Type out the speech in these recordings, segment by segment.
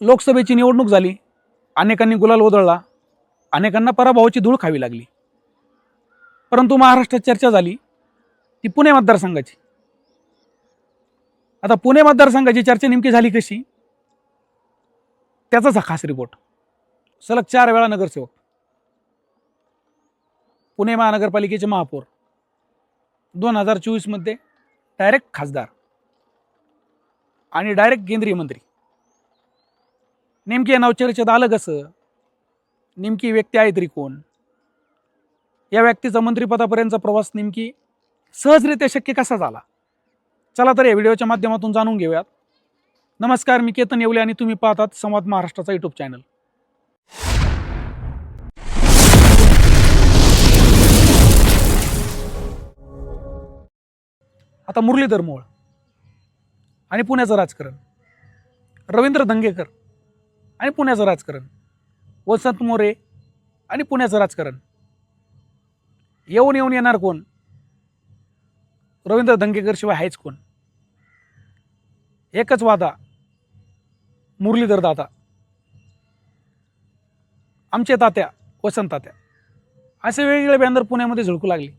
लोकसभेची निवडणूक झाली अनेकांनी गुलाल ओदळला अनेकांना पराभवाची धूळ खावी लागली. परंतु महाराष्ट्रात चर्चा झाली ती पुणे मतदारसंघाची. आता पुणे मतदारसंघाची चर्चा नेमकी झाली कशी? त्याचाच हा खास रिपोर्ट सलग चार वेळा नगरसेवक. पुणे महानगरपालिकेचे महापौर. दोन हजार चोवीसमध्ये डायरेक्ट खासदार. आणि डायरेक्ट केंद्रीय मंत्री. नेमकी या नवचर्चेत आलं कसं? नेमकी व्यक्ती आहे तरी कोण? या व्यक्तीचा मंत्रिपदापर्यंतचा प्रवास नेमकी सहजरित्या शक्य कसा झाला? चला तर या व्हिडिओच्या माध्यमातून जाणून घेऊयात. नमस्कार मी केतन येवले आणि तुम्ही पाहतात संवाद महाराष्ट्राचा यूट्यूब चॅनल आता मुरलीधर मोळ आणि पुण्याचं राजकारण. रवींद्र दंगेकर आणि पुण्याचं राजकारण. वसंत मोरे आणि पुण्याचं राजकारण. येऊन येऊन येणार कोण? रवींद्र दंगेकर शिवाय आहेच कोण? एकच वादा. मुरलीधर दादा. आमचे तात्या वसंत तात्या. असे वेगवेगळे बॅनर पुण्यामध्ये झळकू लागले.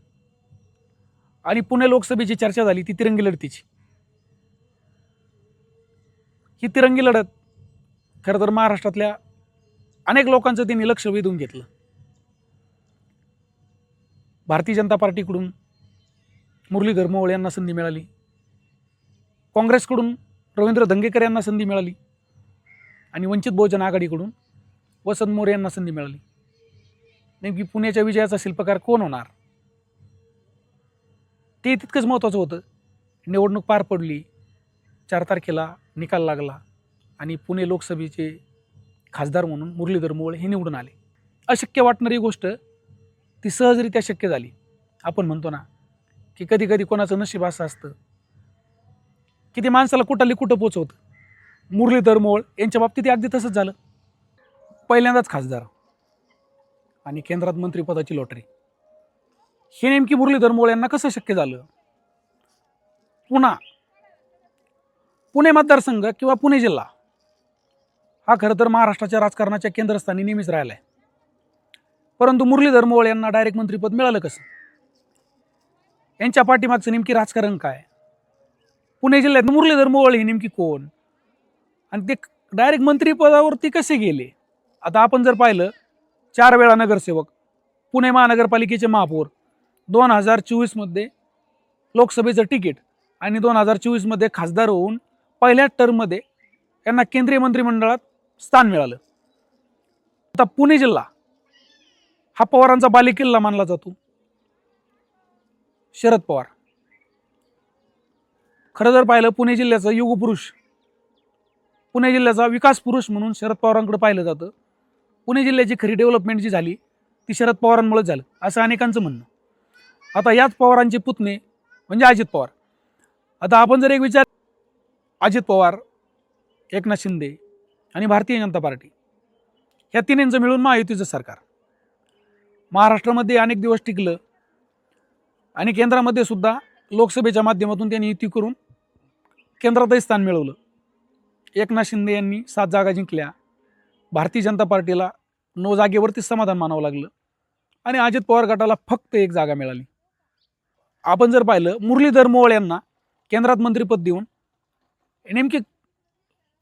आणि पुणे लोकसभेची चर्चा झाली ती तिरंगी लढतीची. ही तिरंगी लढत खरं तर महाराष्ट्रातल्या अनेक लोकांचं त्यांनी लक्ष वेधून घेतलं. भारतीय जनता पार्टीकडून मुरलीधर मोहोळ यांना संधी मिळाली. काँग्रेसकडून रवींद्र धंगेकर यांना संधी मिळाली. आणि वंचित बहुजन आघाडीकडून वसंत मोरे यांना संधी मिळाली. नेमकी पुण्याच्या विजयाचा शिल्पकार कोण होणार? ते तितकंच महत्त्वाचं होतं. निवडणूक पार पडली. चार तारखेला निकाल लागला. आणि पुणे लोकसभेचे खासदार म्हणून मुरलीधर मोहोळ हे निवडून आले. अशक्य वाटणारी गोष्ट ती सहजरित्या शक्य झाली. आपण म्हणतो ना की कधी कधी कोणाचं नशीब असं असतं की ते माणसाला कुठाली कुठं पोचवतं. मुरलीधर मोहोळ यांच्या बाबतीत अगदी तसंच झालं. पहिल्यांदाच खासदार आणि केंद्रात मंत्रिपदाची लॉटरी. हे नेमकी मुरलीधर मोहोळ यांना कसं शक्य झालं? पुन्हा पुणे मतदारसंघ किंवा पुणे जिल्हा हा खरं तर महाराष्ट्राच्या राजकारणाच्या केंद्रस्थानी नेहमीच राहिला आहे परंतु मुरलीधर मोहोळ यांना डायरेक्ट मंत्रिपद मिळालं कसं? यांच्या पाठीमागचं नेमकी राजकारण काय? पुणे जिल्ह्यात मुरलीधर मोहोळ ही नेमकी कोण? आणि ते डायरेक्ट मंत्रिपदावरती कसे गेले? आता आपण जर पाहिलं चार वेळा नगरसेवक पुणे महानगरपालिकेचे महापौर दोन हजार चोवीसमध्ये लोकसभेचं तिकीट आणि दोन हजार चोवीसमध्ये खासदार होऊन पहिल्या टर्ममध्ये यांना केंद्रीय मंत्रिमंडळात स्थान मिळालं. आता पुणे जिल्हा हा पवारांचा बालेकिल्ला मानला जातो. शरद पवार. खरं जर पाहिलं पुणे जिल्ह्याचा युगपुरुष पुणे जिल्ह्याचा विकास पुरुष म्हणून शरद पवारांकडे पाहिलं जातं. पुणे जिल्ह्याची खरी डेव्हलपमेंट जी झाली ती शरद पवारांमुळेच झालं असं अनेकांचं म्हणणं. आता याच पवारांचे पुतणे म्हणजे अजित पवार. आता आपण जर एक विचार अजित पवार एकनाथ शिंदे आणि भारतीय जनता पार्टी. ह्या तिन्हींचं मिळून महायुतीचं सरकार. महाराष्ट्रामध्ये अनेक दिवस टिकलं. आणि केंद्रामध्ये सुद्धा लोकसभेच्या माध्यमातून त्यांनी युती करून केंद्रातही स्थान मिळवलं. एकनाथ शिंदे यांनी सात जागा जिंकल्या. भारतीय जनता पार्टीला नऊ जागेवरतीच समाधान मानावं लागलं. आणि अजित पवार गटाला फक्त एक जागा मिळाली. आपण जर पाहिलं मुरलीधर मोहोळ यांना केंद्रात मंत्रिपद देऊन नेमके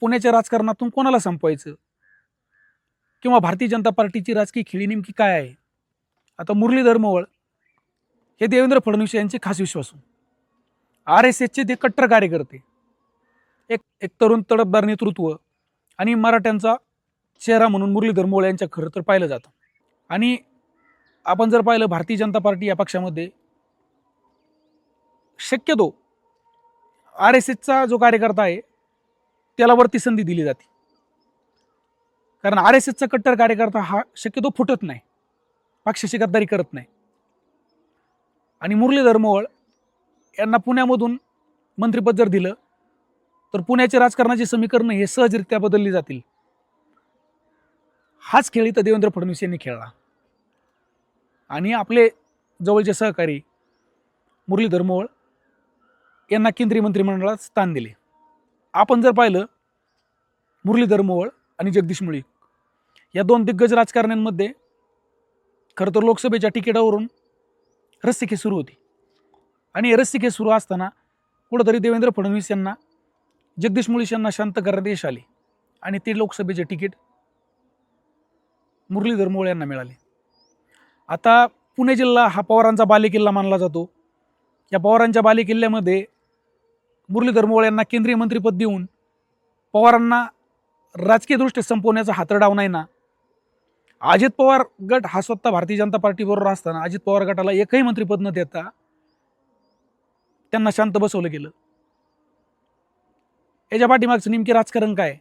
पुण्याच्या राजकारणातून कोणाला संपवायचं? किंवा भारतीय जनता पार्टीची राजकीय खेळी नेमकी काय आहे? आता मुरलीधर मोहोळ हे देवेंद्र फडणवीस यांचे खास विश्वासू. आर एस एसचे ते कट्टर कार्यकर्ते. एक एक तरुण तडफदार नेतृत्व आणि मराठ्यांचा चेहरा म्हणून मुरलीधर मोहोळ यांच्या खरं तर पाहिलं जातं. आणि आपण जर पाहिलं भारतीय जनता पार्टी या पक्षामध्ये शक्यतो आर एस एसचा जो कार्यकर्ता आहे त्याला वरती संधी दिली जाते. कारण आर एस एसचा कट्टर कार्यकर्ता हा शक्यतो फुटत नाही. पक्षाशी गद्दारी करत नाही. आणि मुरलीधर मोहोळ यांना पुण्यामधून मंत्रिपद जर दिलं तर पुण्याच्या राजकारणाची समीकरणं हे सहजरित्या बदलली जातील. हाच खेळ इथं देवेंद्र फडणवीस यांनी खेळला. आणि आपले जवळचे सहकारी मुरलीधर मोहोळ यांना केंद्रीय मंत्रिमंडळात स्थान दिले. आपण जर पाहिलं मुरलीधर मोहोळ आणि जगदीश मुळीक या दोन दिग्गज राजकारण्यांमध्ये खरं तर लोकसभेच्या तिकिटावरून रस्सीखेच सुरू होती. आणि हे रस्सीखेच सुरू असताना कुठंतरी देवेंद्र फडणवीस यांना जगदीश मुळीश यांना शांत करण्यात यश आले आणि ते लोकसभेचे तिकीट मुरलीधर मोळ यांना मिळाले. आता पुणे जिल्हा हा पवारांचा बालेकिल्ला मानला जातो. या पवारांच्या बालेकिल्ल्यामध्ये मुरलीधर मोळ यांना केंद्रीय मंत्रिपद देऊन पवारांना राजकीयदृष्ट्या संपवण्याचा हातरडाव नाही ना? अजित पवार गट हा स्वतः भारतीय जनता पार्टीबरोबर असताना अजित पवार गटाला एकही मंत्रिपद न देता त्यांना शांत बसवलं गेलं. याच्या पाठीमागचं नेमके राजकारण काय?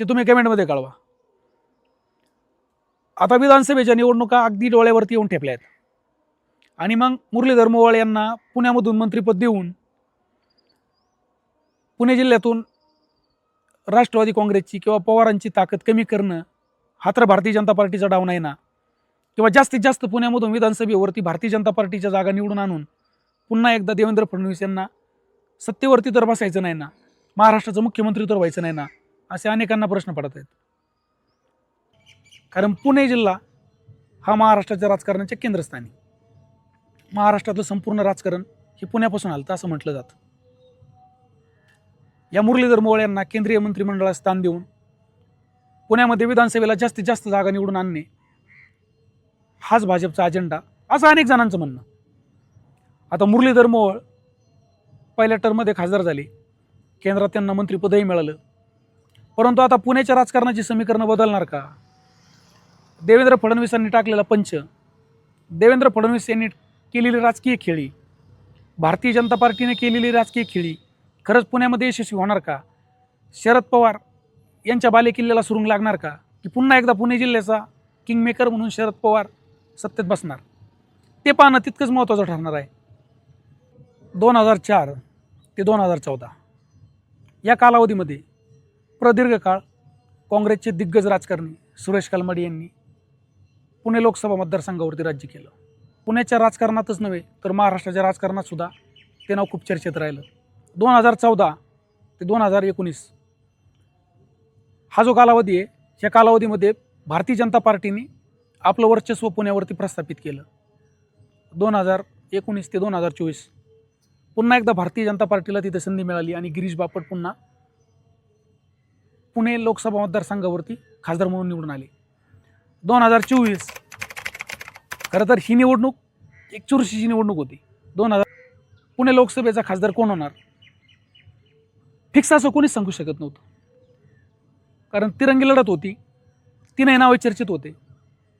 ते तुम्ही कमेंटमध्ये कळवा. आता विधानसभेच्या निवडणुका अगदी डोळ्यावरती येऊन ठेपल्या आहेत आणि मग मुरलीधर मोवाळ यांना पुण्यामधून मंत्रिपद देऊन पुणे जिल्ह्यातून राष्ट्रवादी काँग्रेसची किंवा पवारांची ताकद कमी करणं हा तर भारतीय जनता पार्टीचा डाव नाही ना. किंवा जास्तीत जास्त पुण्यामधून विधानसभेवरती भारतीय जनता पार्टीच्या जागा निवडून आणून पुन्हा एकदा देवेंद्र फडणवीस यांना सत्तेवरती तर बसायचं नाही ना. महाराष्ट्राचं मुख्यमंत्री तर व्हायचं नाही ना असे अनेकांना प्रश्न पडत आहेत. कारण पुणे जिल्हा हा महाराष्ट्राच्या राजकारणाच्या केंद्रस्थानी. महाराष्ट्रातलं संपूर्ण राजकारण हे पुण्यापासून आलं असं म्हटलं जातं. या मुरलीधर मोहोळ यांना केंद्रीय मंत्रिमंडळात स्थान देऊन पुण्यामध्ये विधानसभेला जास्तीत जास्त जागा निवडून आणणे हाच भाजपचा अजेंडा असं अनेक जणांचं म्हणणं. आता मुरलीधर मोहोळ पहिल्या टर्ममध्ये खासदार झाले. केंद्रात त्यांना मंत्रिपदही मिळालं. परंतु आता पुण्याच्या राजकारणाची समीकरणं बदलणार का? देवेंद्र फडणवीसांनी टाकलेला पंच देवेंद्र फडणवीस यांनी केलेली राजकीय खेळी भारतीय जनता पार्टीने केलेली राजकीय खेळी खरंच पुण्यामध्ये यशस्वी होणार का? शरद पवार यांच्या बालेकिल्ल्याला सुरुंग लागणार का? की पुन्हा एकदा पुणे जिल्ह्याचा किंगमेकर म्हणून शरद पवार सत्तेत बसणार? ते पाहणं तितकंच महत्त्वाचं ठरणार आहे. दोन हजार चार ते दोन हजार चौदा. या कालावधीमध्ये प्रदीर्घ काळ काँग्रेसचे दिग्गज राजकारणी सुरेश कलमडी यांनी पुणे लोकसभा मतदारसंघावरती राज्य केलं. पुण्याच्या राजकारणातच नव्हे तर महाराष्ट्राच्या राजकारणातसुद्धा ते नाव खूप चर्चेत राहिलं. दोन हजार चौदा ते दोन हजार एकोणीस. हा जो कालावधी आहे या कालावधीमध्ये भारतीय जनता पार्टीने आपलं वर्चस्व पुण्यावरती प्रस्थापित केलं. दोन हजार एकोणीस ते दोन हजार चोवीस. पुन्हा एकदा भारतीय जनता पार्टीला तिथे संधी मिळाली आणि गिरीश बापट पुन्हा पुणे लोकसभा मतदारसंघावरती खासदार म्हणून निवडून आले. दोन हजार चोवीस. खरं तर ही निवडणूक एक चुरशीची निवडणूक होती. दोन हजार पुणे लोकसभेचा खासदार कोण होणार? फिक्स असं कोणीच सांगू शकत नव्हतं. कारण तिरंगी लढत होती. तीनही नावे चर्चेत होते.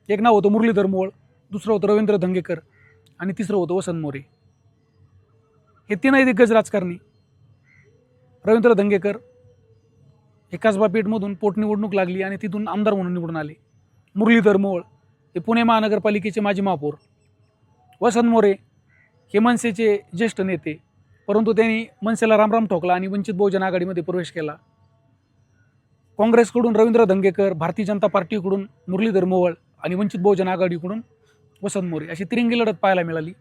एक नाव होतं मुरलीधर मोळ दुसरं होतं रवींद्र धंगेकर आणि तिसरं होतं वसंत मोरे. हे तीनही दिग्गज राजकारणी. रवींद्र धंगेकर हे कसबा पेठमधून पोटनिवडणूक लागली आणि तिथून आमदार म्हणून निवडून आले. मुरलीधर मोळ हे पुणे महानगरपालिकेचे माजी महापौर. वसंत मोरे हे मनसेचे ज्येष्ठ नेते. परंतु त्यांनी मनसेला रामराम ठोकला आणि वंचित बहुजन आघाडीमध्ये प्रवेश केला. काँग्रेसकडून रवींद्र धंगेकर भारतीय जनता पार्टीकडून मुरलीधर मोहोळ आणि वंचित बहुजन आघाडीकडून वसंत मोरे अशी तिरंगी लढत पाहायला मिळाली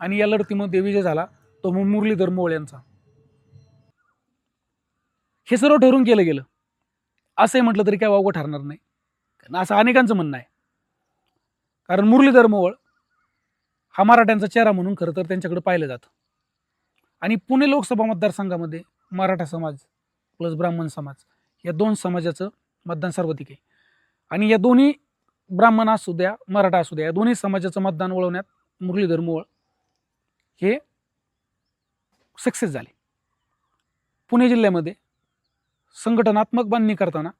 आणि या लढतीमध्ये विजय झाला तो मुरलीधर मोहोळ यांचा. हे सर्व ठरून केलं गेलं. असंही म्हटलं तरी काय वावगं ठरणार नाही. कारण असं अनेकांचं म्हणणं आहे. कारण मुरलीधर मोहोळ हा मराठ्यांचा चेहरा म्हणून खरं तर त्यांच्याकडे पाहिलं जातं. आणि पुणे लोकसभा मतदारसंघामध्ये मराठा समाज प्लस ब्राह्मण समाज या दोन समाजाचं मतदान सर्वाधिक आहे. आणि या दोन्ही ब्राह्मण असू द्या मराठा असू द्या या दोन्ही समाजाचं मतदान वळवण्यात मुरलीधर मोळ हे सक्सेस झाले. पुणे जिल्ह्यामध्ये संघटनात्मक बांधणी करताना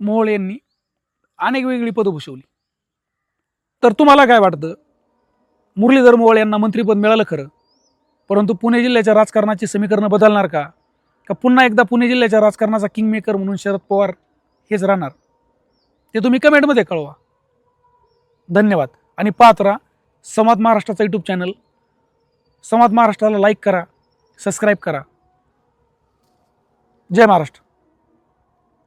मोहोळ यांनी अनेक वेगळी पदं भूषवली. तर तुम्हाला काय वाटतं? मुरलीधर मोहोळ यांना मंत्रिपद मिळालं खरं? परंतु पुणे जिल्ह्याच्या राजकारणाची समीकरणं बदलणार का? का पुन्हा एकदा पुणे जिल्ह्याच्या राजकारणाचा किंगमेकर म्हणून शरद पवार हेच राहणार? ते तुम्ही कमेंटमध्ये कळवा. धन्यवाद. आणि पाहत राहा संवाद महाराष्ट्राचा यूट्यूब चॅनल संवाद महाराष्ट्राला लाईक करा सबस्क्राईब करा. जय महाराष्ट्र.